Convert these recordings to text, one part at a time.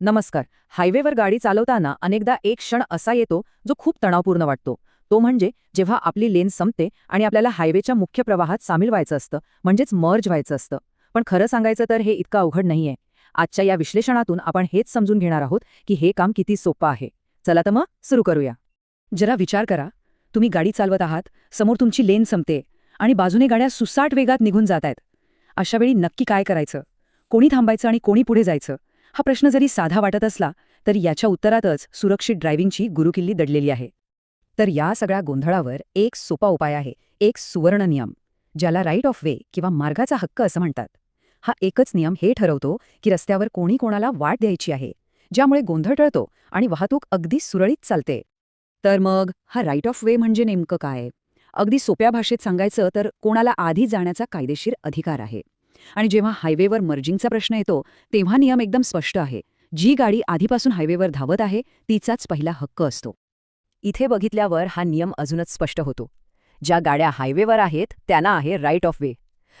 नमस्कार. हायवेवर गाडी चालवताना अनेकदा एक क्षण असा येतो जो खूप तणावपूर्ण वाटतो. तो म्हणजे जेव्हा आपली लेन संपते आणि आपल्याला हायवेच्या मुख्य प्रवाहात सामील व्हायचं असतं म्हणजेच मर्ज व्हायचं असतं. पण खरं सांगायचं तर हे इतकं अवघड नाहीये. आजच्या या विश्लेषणातून आपण हेच समजून घेणार आहोत की हे काम किती सोपं आहे. चला तर मग सुरू करूया. जरा विचार करा. तुम्ही गाडी चालवत आहात समोर तुमची लेन संपते आणि बाजूने गाड्या सुसाट वेगात निघून जात आहेत. अशावेळी नक्की काय करायचं? कोणी थांबायचं आणि कोणी पुढे जायचं? हा प्रश्न जरी साधा वाटत असला तरी याच्या उत्तरातच सुरक्षित ड्रायव्हिंगची गुरुकिल्ली दडलेली आहे. तर या सगळ्या गोंधळावर एक सोपा उपाय आहे एक सुवर्ण नियम ज्याला राईट ऑफ वे किंवा मार्गाचा हक्क असं म्हणतात. हा एकच नियम हे ठरवतो की रस्त्यावर कोणी कोणाला वाट द्यायची आहे ज्यामुळे गोंधळ टळतो आणि वाहतूक अगदी सुरळीत चालते. तर मग हा राईट ऑफ वे म्हणजे नेमकं काय? अगदी सोप्या भाषेत सांगायचं तर कोणाला आधी जाण्याचा कायदेशीर अधिकार आहे. आणि जेव्हा हायवेवर मर्जिंगचा प्रश्न येतो तेव्हा नियम एकदम स्पष्ट आहे. जी गाडी आधीपासून हायवेवर धावत आहे तिचाच पहिला हक्क असतो. इथे बघितल्यावर हा नियम अजूनच स्पष्ट होतो. ज्या गाड्या हायवेवर आहेत त्यांना आहे राईट ऑफ वे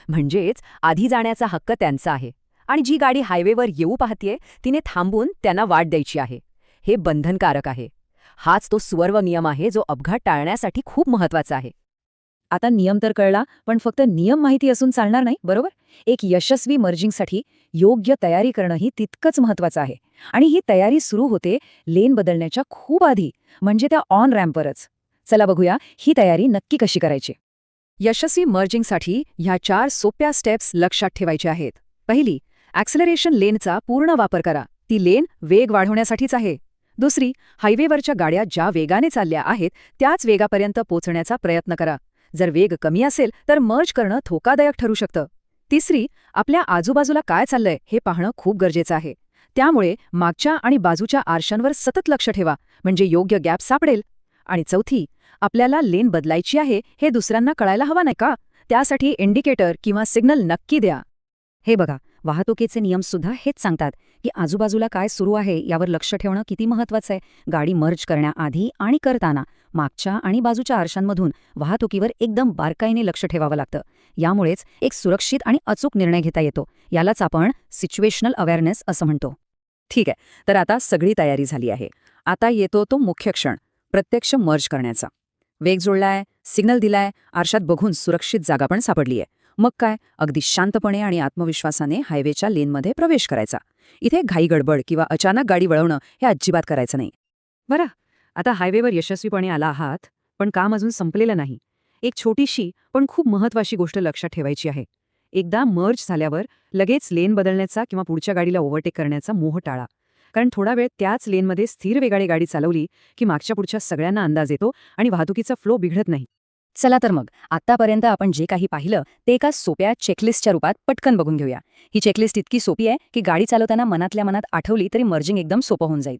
म्हणजेच आधी जाण्याचा हक्क त्यांचा आहे. आणि जी गाडी हायवेवर येऊ पाहतीये तिने थांबून त्यांना वाट द्यायची आहे. हे बंधनकारक आहे. हाच तो सुवर्व नियम आहे जो अपघात टाळण्यासाठी खूप महत्त्वाचा आहे. आता नियम तर कळला पण फक्त नियम माहिती असून चालणार नाही बरोबर? एक यशस्वी मर्जिंगसाठी योग्य तयारी करणंही तितकंच महत्वाचं आहे. आणि ही तयारी सुरू होते लेन बदलण्याच्या खूप आधी म्हणजे त्या ऑन रॅम्पवरच चला बघूया ही तयारी नक्की कशी करायची? यशस्वी मर्जिंगसाठी ह्या चार सोप्या स्टेप्स लक्षात ठेवायच्या आहेत. पहिली ॲक्सलरेशन लेनचा पूर्ण वापर करा. ती लेन वेग वाढवण्यासाठीच आहे. दुसरी हायवेवरच्या गाड्या ज्या वेगाने चालल्या आहेत त्याच वेगापर्यंत पोचण्याचा प्रयत्न करा. जर वेग कमी असेल तर मर्ज करणं धोकादायक ठरू शकतं. तिसरी आपल्या आजूबाजूला काय चाललंय हे पाहणं खूप गरजेचं आहे. त्यामुळे मागच्या आणि बाजूच्या आरशांवर सतत लक्ष ठेवा म्हणजे योग्य गॅप सापडेल. आणि चौथी आपल्याला लेन बदलायची आहे हे दुसऱ्यांना कळायला हवा नाही का? त्यासाठी इंडिकेटर किंवा सिग्नल नक्की द्या. हे बघा वाहतुकीचे नियम सुद्धा हेच सांगतात की आजूबाजूला काय सुरू आहे यावर लक्ष ठेवणं किती महत्वाचं आहे. गाडी मर्ज करण्याआधी आणि करताना मागच्या आणि बाजूच्या आरशांमधून वाहतुकीवर एकदम बारकाईने लक्ष ठेवावं लागतं. यामुळेच एक सुरक्षित आणि अचूक निर्णय घेता येतो. यालाच आपण सिच्युएशनल अवेअरनेस असं म्हणतो. ठीक आहे तर आता सगळी तयारी झाली आहे. आता येतो तो मुख्य क्षण प्रत्यक्ष मर्ज करण्याचा. वेग जुळलाय सिग्नल दिलाय आरशात बघून सुरक्षित जागा पण सापडलीय. मग काय? अगदी शांतपणे आणि आत्मविश्वासाने हायवेच्या लेनमध्ये प्रवेश करायचा. इथे घाई गडबड किंवा अचानक गाडी वळवणं हे अजिबात करायचं नाही. बरं आता हायवेवर यशस्वीपणे आला आहात पण काम अजून संपलेलं नाही. एक छोटीशी पण खूप महत्वाची गोष्ट लक्षात ठेवायची आहे. एकदा मर्ज झाल्यावर लगेच लेन बदलण्याचा किंवा पुढच्या गाडीला ओव्हरटेक करण्याचा मोह टाळा. कारण थोडा वेळ त्याच लेनमध्ये स्थिर वेगाने गाडी चालवली की मागच्या पुढच्या सगळ्यांना अंदाज येतो आणि वाहतुकीचा फ्लो बिघडत नाही. चला तर मग आतापर्यंत आपण जे काही पाहिलं ते एका सोप्या चेकलिस्टच्या रूपात पटकन बघून घेऊया. ही चेकलिस्ट इतकी सोपी आहे की गाडी चालवताना मनातल्या मनात आठवली तरी मर्जिंग एकदम सोपं होऊन जाईल.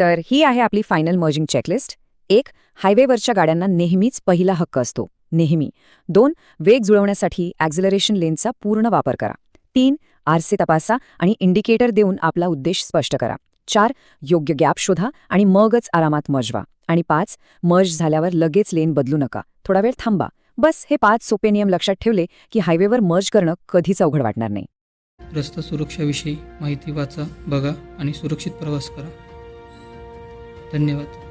तर ही आहे आपली फायनल मर्जिंग चेकलिस्ट एक हायवेवरच्या गाड्यांना नेहमीच पहिला हक्क असतो. नेहमी. दोन वेग जुळवण्यासाठी ॲक्झलरेशन लेनचा पूर्ण वापर करा. तीन आरसे तपासा आणि इंडिकेटर देऊन आपला उद्देश स्पष्ट करा. चार योग्य गॅप शोधा आणि मगच आरामात मर्जवा आणि पाच मर्ज झाल्यावर लगेच लेन बदलू नका. थोडा वेळ थांबा. बस हे पाच सोपे नियम लक्षात ठेवले की हायवेवर मर्ज करणं कधीच अवघड वाटणार नाही. रस्ता सुरक्षाविषयी माहिती वाचा बघा आणि सुरक्षित प्रवास करा. धन्यवाद.